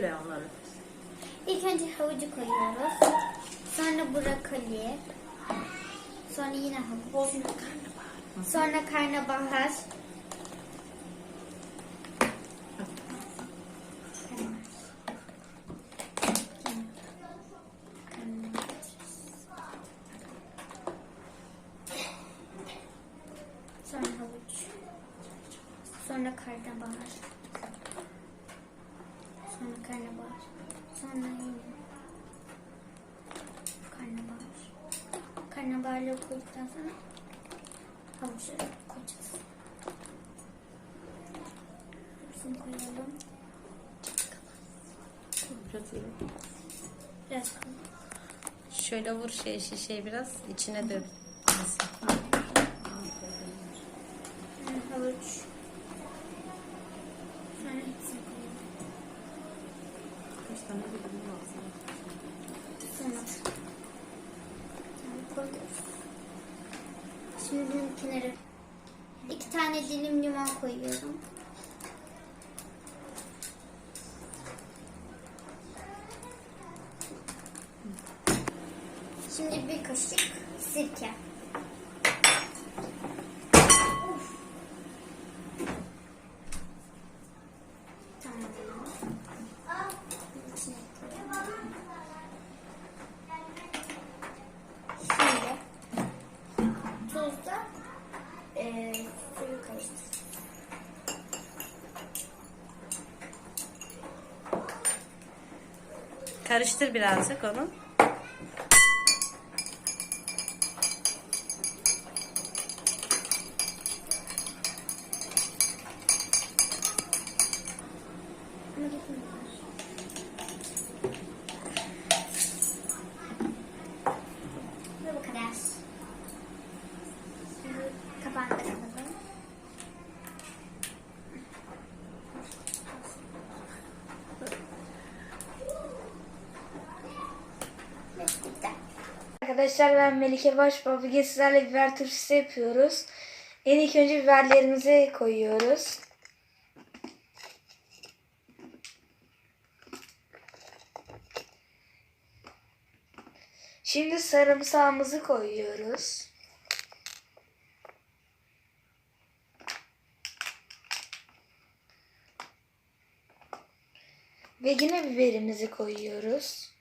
Öyle onları. İlk önce havucu koyuyoruz. Sonra brokoli. Sonra yine havuç. Sonra karnabahar. Sonra havuç. Sonra karnabahar. Sonra karnabahar. Sonra yine karnabahar. Karnabaharları koyduktan sonra havuçları koyacağız. Hepsini koyalım. Biraz iyi. Biraz koy. Şöyle vur şey şişeyi biraz içine dök. Sonra havuç. Sonra hepsini koyalım. Sonra koyuyoruz. Şimdi bunun kenarı iki tane dilim limon koyuyorum. Şimdi bir kaşık sirke. Tamam. İçine koyalım. Şimdi tuzla e, suyu karıştır. Karıştır birazcık onu. Ama gitmiyor. Arkadaşlar ben Melike Başbaba. Bugün sizlerle biber turşusu yapıyoruz. En ilk önce biberlerimizi koyuyoruz. Şimdi sarımsağımızı koyuyoruz. Ve yine biberimizi koyuyoruz.